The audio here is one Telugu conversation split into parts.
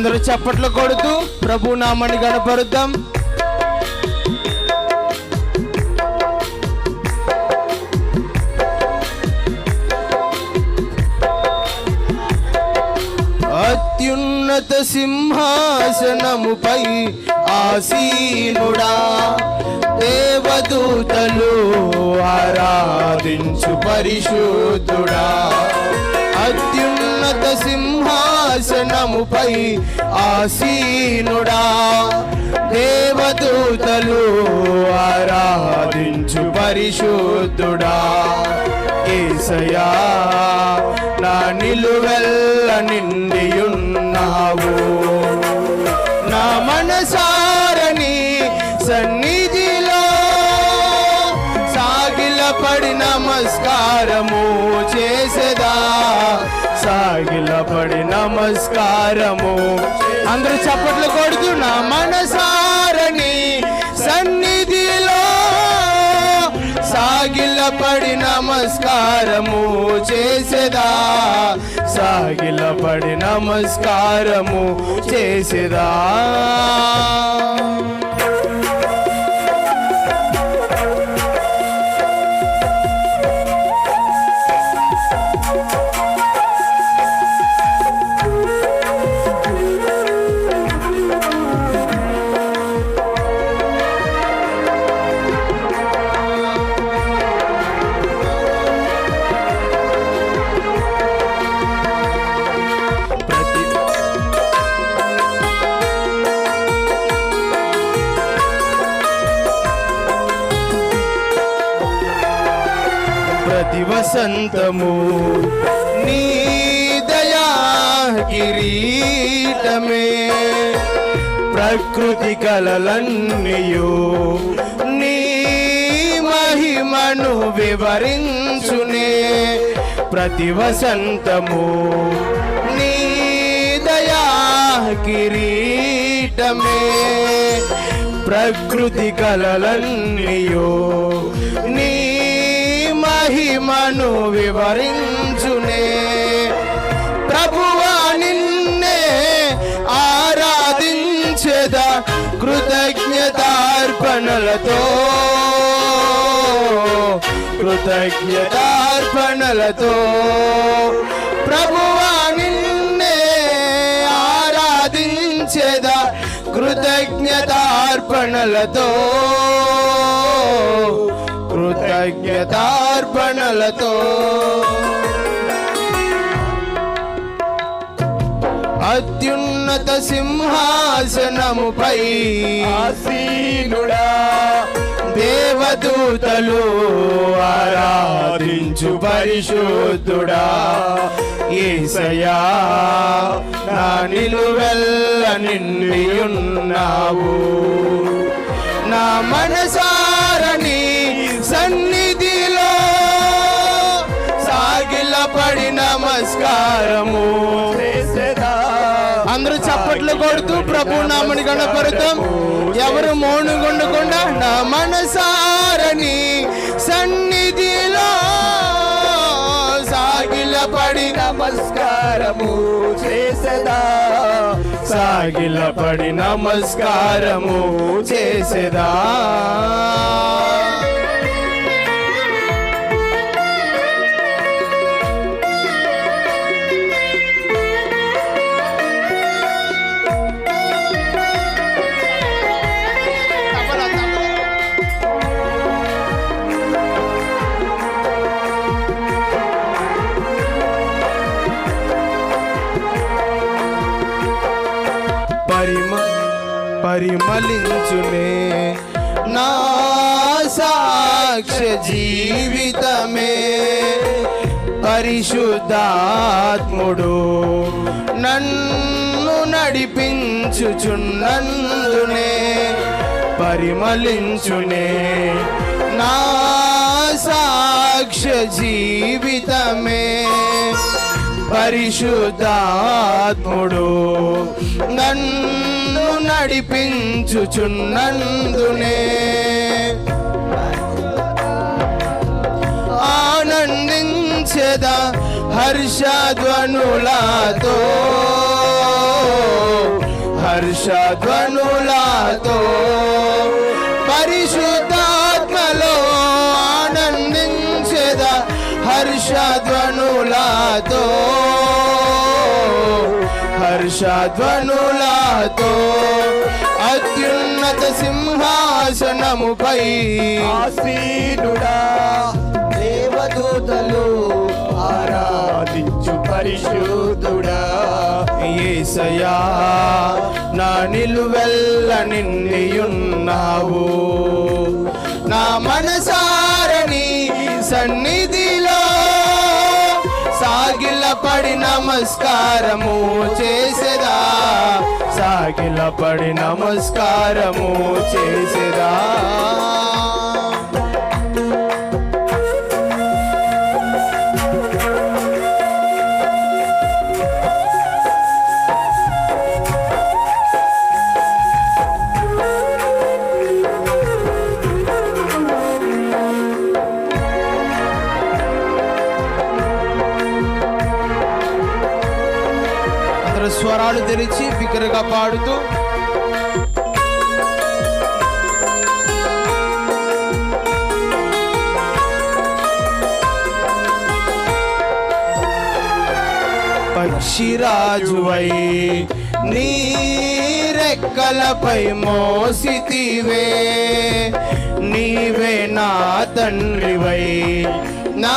అందరూ చప్పట్లు కొడుతూ ప్రభు నామని గణపరుద్దాం. అత్యున్నత సింహాసనముపై ఆసీనుడా దేవదూతలు ఆరాధించు పరిశుద్ధుడా. అత్యున్నత సింహ సింహాసనముపై ఆసీనుడా. దేవదూతలు ఆరాధించు పరిశుద్ధుడా. ఏసయా నా నిలువెల్ల నిండియున్నావు. నా మనసారని సన్నిధిలో సాగిలపడి నమస్కారము చేసేదా. సాగిలపడి నమస్కారము. అందరూ చప్పట్లు కొడుతూ నా మనసారని సన్నిధిలో సాగిలపడి నమస్కారము చేసేదా? సాగిలపడి నమస్కారము చేసేదా? వసంతము నీ దయా కిరీటమే. ప్రకృతి కలలన్నీయు నీ మహిమను వివరించునే. ప్రతి వసంతము నీ దయా కిరీటమే. ప్రకృతి కలలన్నీయో మహిమను వివరించునే. ప్రభువా నిన్నే ఆరాధించేద కృతజ్ఞతార్పణలతో. కృతజ్ఞతార్పణలతో. ప్రభువా నిన్నే ఆరాధించేద కృతజ్ఞతార్పణలతో. కృతజ్ఞతార్పణలతో అత్యున్నత సింహాసనముపై ఆసీనుడా. దేవదూతలు ఆరాధించు పరిశుద్ధుడా. ఏసయా నా నిలువెల్ల నిండియున్నావు నా మనసారని నమస్కారము. చేసేదా అందరూ చప్పట్లు కొడుతూ ప్రభు నామని గణపరుతాం. ఎవరు మౌనుగుండకుండా నా మనసారని సన్నిధిలో సాగిలపడి నమస్కారము చేసేదా? సాగిలపడి నమస్కారము చేసేదా? పరిమళించునే నా సాక్ష జీవితమే. పరిశుద్ధాత్ముడు నన్ను నడిపించుచున్నందునే పరిమళించునే. నా సాక్ష జీవితమే. పరిశుద్ధాత్ముడు. నన్ను నడిపించుచున్నందునే. ఆనందించదా హర్షధ్వనులతో. హర్షధ్వనులతో. పరిశుద్ధాత్మలో ఆనందించద హర్షధ్వనులతో. హర్షధ్వనులతో అత్యున్నత సింహాసనముపై ఆసీనుడా దేవదూతలు ఆరాధించు పరిశుద్ధుడా. ఏసయా నా నిలువెల్ల నిండియున్నావు. నమస్కారము చేసేదా? సాగిల పడి నమస్కారము చేసేదా? స్వరాలు తెరిచి బిగ్గరగా పాడుతూ పక్షిరాజువై నీరెక్కలపై మోసితివే. నీవే నా తండ్రివై నా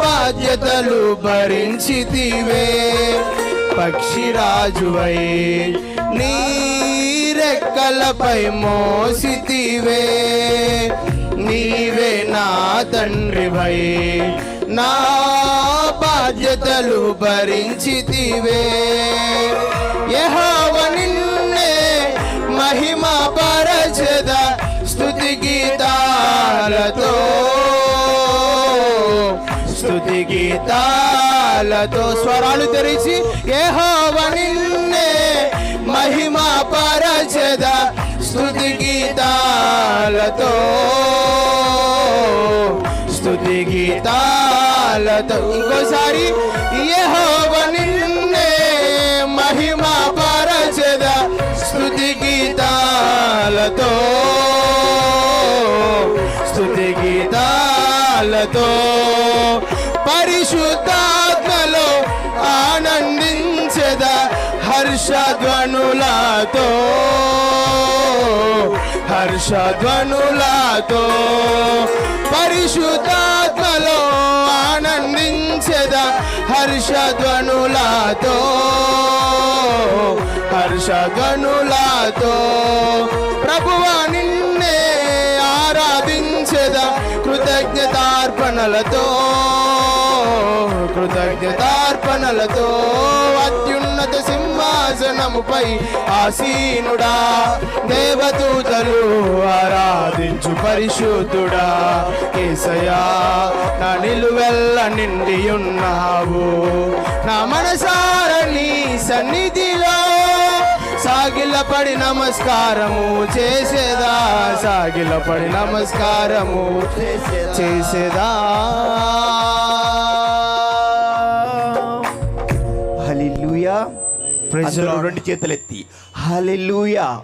బాధ్యతలు భరించితివే. పక్షిరాజువై నీరెక్కలపై మోసితివే. నీవే నా తండ్రివై నా బాధ్యతలు భరించితివే. యెహోవ నిన్నే మహిమా గీతాలతో స్వరాలు తెరిచి ఏహోవనిన్నే మహిమా పరచద స్తుతి గీతాలతో. స్తుతి గీతాలతో. ఇంకోసారి ఏహోవనిన్నే మహిమా పరచద స్తుతి గీతాలతో. స్తుతి గీతాలతో. పరిశుద్ధాత్మలో ఆనందించద హర్షధ్వనులతో? హర్షధ్వనులతో. పరిశుద్ధాత్మలో ఆనందించద హర్షధ్వనులతో? హర్షధ్వనులతో. ప్రభువా నిన్నే ఆరాధించద కృతజ్ఞతార్పణలతో కృతజ్ఞతార్పణలతో అత్యున్నత సింహాసనముపై ఆసీనుడా దేవదూతలు ఆరాధించు పరిశుద్ధుడా. కేసయా నా నిలువెల్ల నిండి ఉన్నావు నా మనసార నీ సాగిలపడి నమస్కారము చేసేదా సాగిలపడి నమస్కారము చేసేదా. అందరూ Lord. రెండు చేతులెత్తి. హల్లెలూయా.